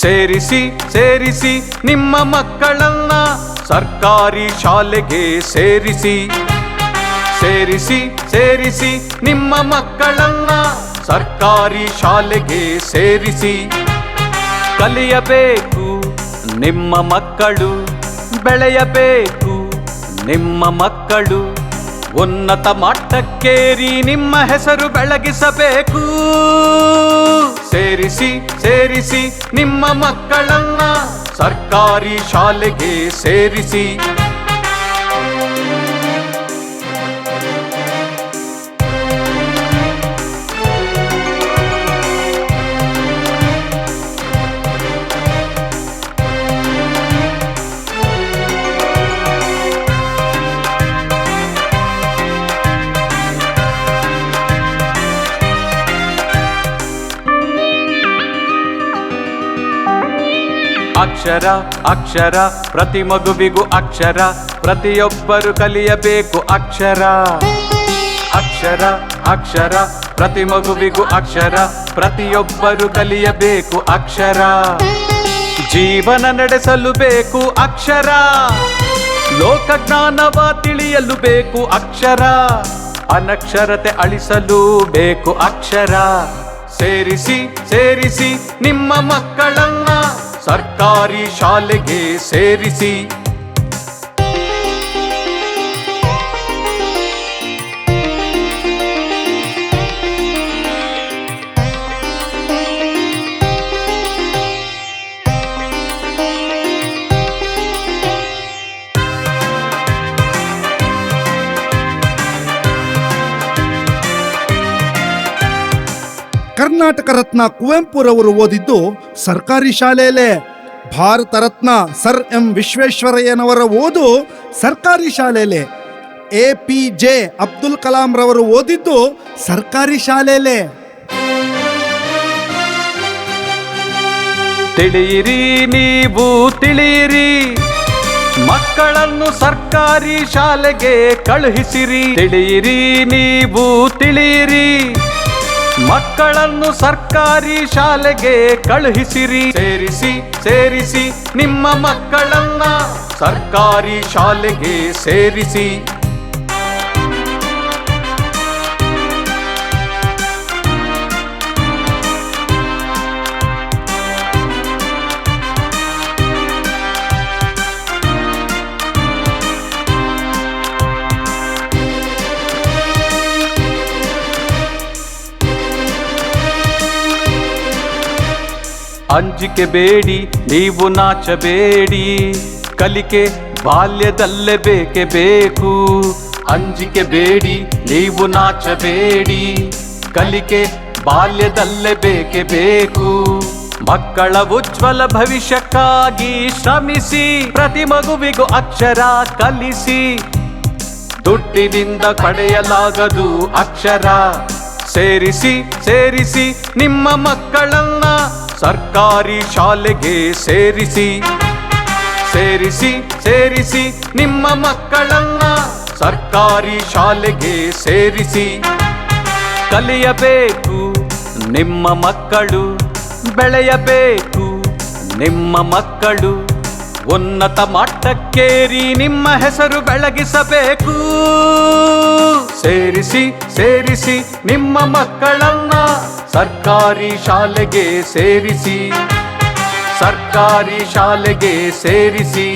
ಸೇರಿಸಿ ಸೇರಿಸಿ ನಿಮ್ಮ ಮಕ್ಕಳನ್ನ ಸರ್ಕಾರಿ ಶಾಲೆಗೆ ಸೇರಿಸಿ. ಸೇರಿಸಿ ಸೇರಿಸಿ ನಿಮ್ಮ ಮಕ್ಕಳನ್ನ ಸರ್ಕಾರಿ ಶಾಲೆಗೆ ಸೇರಿಸಿ. ಕಲಿಯಬೇಕು ನಿಮ್ಮ ಮಕ್ಕಳು, ಬೆಳೆಯಬೇಕು ನಿಮ್ಮ ಮಕ್ಕಳು. ಉನ್ನತ ಮಟ್ಟಕ್ಕೇರಿ ನಿಮ್ಮ ಹೆಸರು ಬೆಳಗಿಸಬೇಕು. ಸೇರಿಸಿ ಸೇರಿಸಿ ನಿಮ್ಮ ಮಕ್ಕಳನ್ನ ಸರ್ಕಾರಿ ಶಾಲೆಗೆ ಸೇರಿಸಿ. ಅಕ್ಷರ ಅಕ್ಷರ, ಪ್ರತಿ ಮಗುವಿಗೂ ಅಕ್ಷರ, ಪ್ರತಿಯೊಬ್ಬರು ಕಲಿಯಬೇಕು ಅಕ್ಷರ. ಅಕ್ಷರ ಅಕ್ಷರ, ಪ್ರತಿ ಮಗುವಿಗೂ ಅಕ್ಷರ, ಪ್ರತಿಯೊಬ್ಬರು ಕಲಿಯಬೇಕು ಅಕ್ಷರ. ಜೀವನ ನಡೆಸಲು ಬೇಕು ಅಕ್ಷರ. ಲೋಕಜ್ಞಾನವ ತಿಳಿಯಲು ಬೇಕು ಅಕ್ಷರ. ಅನಕ್ಷರತೆ ಅಳಿಸಲು ಬೇಕು ಅಕ್ಷರ. ಸೇರಿಸಿ ಸೇರಿಸಿ ನಿಮ್ಮ ಮಕ್ಕಳನ್ನ. ಸರ್ಕಾರಿ ಶಾಲೆಗೆ ಸೇರಿಸಿ ಕರ್ನಾಟಕ ರತ್ನ ಕುವೆಂಪುರವರು ಓದಿದ್ದು ಸರ್ಕಾರಿ ಶಾಲೆಯಲ್ಲೇ. ಭಾರತ ರತ್ನ ಸರ್ ಎಂ ವಿಶ್ವೇಶ್ವರಯ್ಯನವರ ಓದು ಸರ್ಕಾರಿ ಶಾಲೆಯಲ್ಲೇ. A P J Abdul Kalam ರವರು ಓದಿದ್ದು ಸರ್ಕಾರಿ ಶಾಲೆಯಲ್ಲೇ. ತಿಳಿಯಿರಿ, ನೀವು ತಿಳಿಯಿರಿ. ಮಕ್ಕಳನ್ನು ಸರ್ಕಾರಿ ಶಾಲೆಗೆ ಕಳುಹಿಸಿರಿ. ತಿಳಿಯಿರಿ, ನೀವು ತಿಳಿಯಿರಿ. ಮಕ್ಕಳನ್ನು ಸರ್ಕಾರಿ ಶಾಲೆಗೆ ಕಳುಹಿಸಿರಿ. ಸೇರಿಸಿ ಸೇರಿಸಿ ನಿಮ್ಮ ಮಕ್ಕಳನ್ನ ಸರ್ಕಾರಿ ಶಾಲೆಗೆ ಸೇರಿಸಿ. ಅಂಜಿಕೆ ಬೇಡಿ, ನೀವು ನಾಚಬೇಡಿ. ಕಲಿಕೆ ಬಾಲ್ಯದಲ್ಲೇ ಬೇಕೆ ಬೇಕು. ಅಂಜಿಕೆ ಬೇಡಿ, ನೀವು ನಾಚಬೇಡಿ. ಕಲಿಕೆ ಬಾಲ್ಯದಲ್ಲೇ ಬೇಕೆ ಬೇಕು. ಮಕ್ಕಳ ಉಜ್ವಲ ಭವಿಷ್ಯಕ್ಕಾಗಿ ಶ್ರಮಿಸಿ, ಪ್ರತಿ ಮಗುವಿಗೂ ಅಕ್ಷರ ಕಲಿಸಿ. ದುಡ್ಡಿನಿಂದ ಪಡೆಯಲಾಗದು ಅಕ್ಷರ. ಸೇರಿಸಿ ಸೇರಿಸಿ ನಿಮ್ಮ ಮಕ್ಕಳನ್ನ ಸರ್ಕಾರಿ ಶಾಲೆಗೆ ಸೇರಿಸಿ ಸೇರಿಸಿ ಸೇರಿಸಿ ನಿಮ್ಮ ಮಕ್ಕಳನ್ನ ಸರ್ಕಾರಿ ಶಾಲೆಗೆ ಸೇರಿಸಿ. ಕಲಿಯಬೇಕು ನಿಮ್ಮ ಮಕ್ಕಳು, ಬೆಳೆಯಬೇಕು ನಿಮ್ಮ ಮಕ್ಕಳು. ಉನ್ನತ ಮಟ್ಟಕ್ಕೇರಿ ನಿಮ್ಮ ಹೆಸರು ಬೆಳಗಿಸಬೇಕು. ಸೇರಿಸಿ ಸೇರಿಸಿ ನಿಮ್ಮ ಮಕ್ಕಳನ್ನ ಸರ್ಕಾರಿ ಶಾಲೆಗೆ ಸೇರಿಸಿ ಸರ್ಕಾರಿ ಶಾಲೆಗೆ ಸೇರಿಸಿ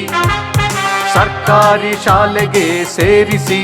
ಸರ್ಕಾರಿ ಶಾಲೆಗೆ ಸೇರಿಸಿ.